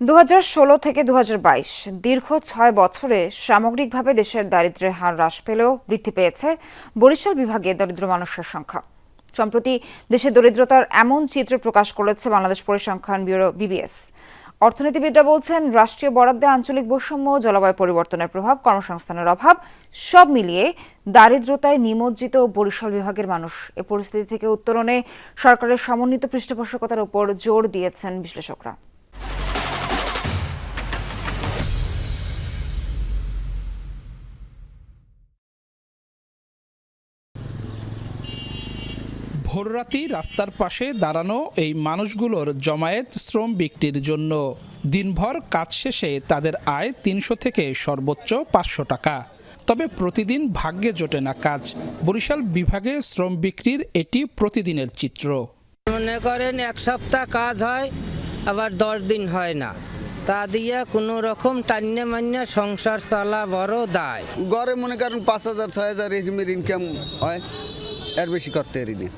দু হাজার ষোলো থেকে দু হাজার বাইশ, দীর্ঘ ছয় বছরে সামগ্রিকভাবে দেশের দারিদ্র্যের হার হ্রাস পেলেও বৃদ্ধি পেয়েছে বরিশাল বিভাগে দরিদ্র মানুষের সংখ্যা। সম্প্রতি দেশে দরিদ্রতার এমন চিত্র প্রকাশ করেছে বাংলাদেশ পরিসংখ্যান ব্যুরো বিবিএস। অর্থনীতিবিদরা বলছেন, রাষ্ট্রীয় বরাদ্দে আঞ্চলিক বৈষম্য জলবায়ু পরিবর্তনের প্রভাব, কর্মসংস্থানের অভাব, সব মিলিয়ে দারিদ্রতায় নিমজ্জিত বরিশাল বিভাগের মানুষ। এ পরিস্থিতি থেকে উত্তরণে সরকারের সমন্বিত পৃষ্ঠপোষকতার উপর জোর দিয়েছেন বিশ্লেষকরা। ভোররাতেই রাস্তার পাশে দাঁড়ানো এই মানুষগুলোর জমায়েত শ্রম বিক্রির জন্য। দিনভর কাজ শেষে তাদের আয় তিনশো থেকে সর্বোচ্চ পাঁচশো টাকা। তবে প্রতিদিন ভাগ্যে জোটে না কাজ। বরিশাল বিভাগে শ্রম বিক্রির এটি প্রতিদিনের চিত্র। মনে করেন এক সপ্তাহ কাজ হয় আবার দশ দিন হয় না। তা দিয়ে কোনো রকম টান্নে মান্যে সংসার চলা বড় দায়। গড়ে মনে করেন পাঁচ হাজার ছয় হাজার ইনকাম হয়। এর বেশি করতে পারিনি।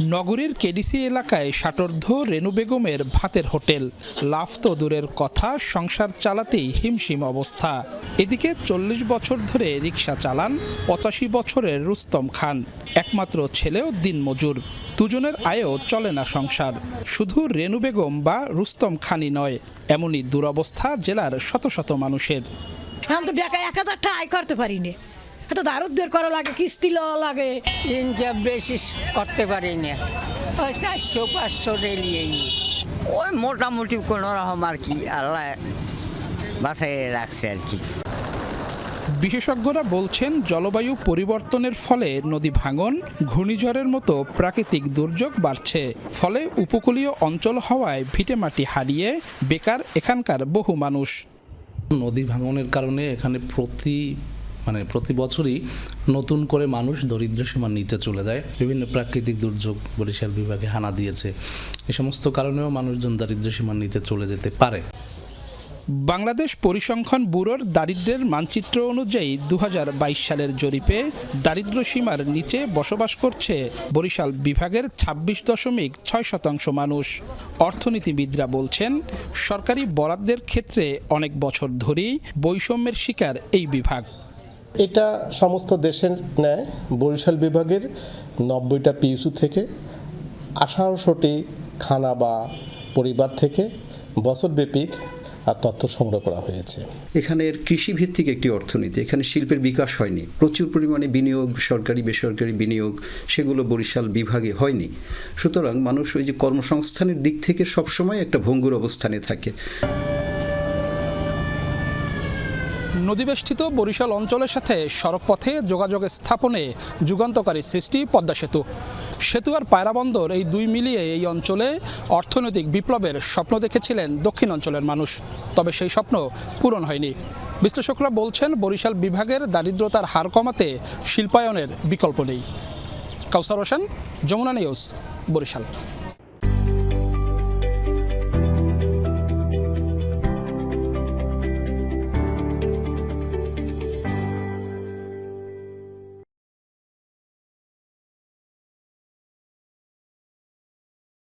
নগরীর কেডিসি এলাকায় ষাটোর্ধ রেনু বেগমের ভাতের হোটেল। লাভ তো দূরের কথা সংসার চালাতেই হিমশিম অবস্থা। এদিকে চল্লিশ বছর ধরে রিক্সা চালান পঁচাশি বছরের রুস্তম খান। একমাত্র ছেলেও দিনমজুর। দুজনের আয়ও চলে না সংসার। শুধু রেনু বেগম বা রুস্তম খানই নয় এমনই দুরবস্থা জেলার শত শত মানুষের। এখন তো টাকা এক হাজার টাকা আয় করতে পারি না এটা দারুদ্দের করা লাগে কিস্তি লওয়া লাগে। ইনকাম বেশি করতে পারি না ওই চারশো পাঁচশো রেলিয়েই ওই মোটামুটি কোনো রকম আর কি আল্লাহ বাসায় রাখছে আর কি। বিশেষজ্ঞরা বলছেন জলবায়ু পরিবর্তনের ফলে নদী ভাঙন ঘূর্ণিঝড়ের মতো প্রাকৃতিক দুর্যোগ বাড়ছে। ফলে উপকূলীয় অঞ্চল হওয়ায় ভিটেমাটি হারিয়ে বেকার এখানকার বহু মানুষ। নদী ভাঙনের কারণে এখানে প্রতি মানে প্রতি বছরই নতুন করে মানুষ দরিদ্র সীমার নিচে চলে যায়। বিভিন্ন প্রাকৃতিক দুর্যোগ বরিশাল বিভাগে হানা দিয়েছে। এ সমস্ত কারণেও মানুষজন দারিদ্র সীমার নিচে চলে যেতে পারে। বাংলাদেশ পরিসংখ্যান ব্যুরোর দারিদ্র্যের মানচিত্র অনুযায়ী দুহাজার বাইশ সালের জরিপে দারিদ্র সীমার নিচে বসবাস করছে বরিশাল বিভাগের ২৬ দশমিক ছয় শতাংশ মানুষ। অর্থনীতিবিদরা বলছেন, সরকারি বরাদ্দের ক্ষেত্রে অনেক বছর ধরেই বৈষম্যের শিকার এই বিভাগ। এটা সমস্ত দেশের ন্যায় বরিশাল বিভাগের নব্বইটা পিইউসি থেকে আঠারোশোটি খানা বা পরিবার থেকে বছরব্যাপী আর তথ্য সংগ্রহ করা হয়েছে। এখানের কৃষিভিত্তিক একটি অর্থনীতি, এখানে শিল্পের বিকাশ হয়নি, প্রচুর পরিমাণে বিনিয়োগ, সরকারি, বেসরকারি বিনিয়োগ, সেগুলো বরিশাল বিভাগে হয়নি। সুতরাং মানুষ ওই যে কর্মসংস্থানের দিক থেকে সবসময় একটা ভঙ্গুর অবস্থানে থাকে। নদীবেষ্টিত বরিশাল অঞ্চলের সাথে সড়কপথে যোগাযোগ স্থাপনে যুগান্তকারী সৃষ্টি পদ্মা সেতু। সেতু আর পায়রা বন্দর এই দুই মিলিয়ে এই অঞ্চলে অর্থনৈতিক বিপ্লবের স্বপ্ন দেখেছিলেন দক্ষিণ অঞ্চলের মানুষ। তবে সেই স্বপ্ন পূরণ হয়নি। বিশ্লেষকরা বলছেন, বরিশাল বিভাগের দারিদ্রতার হার কমাতে শিল্পায়নের বিকল্প নেই। কাউসার হোসেন, যমুনা নিউজ, বরিশাল।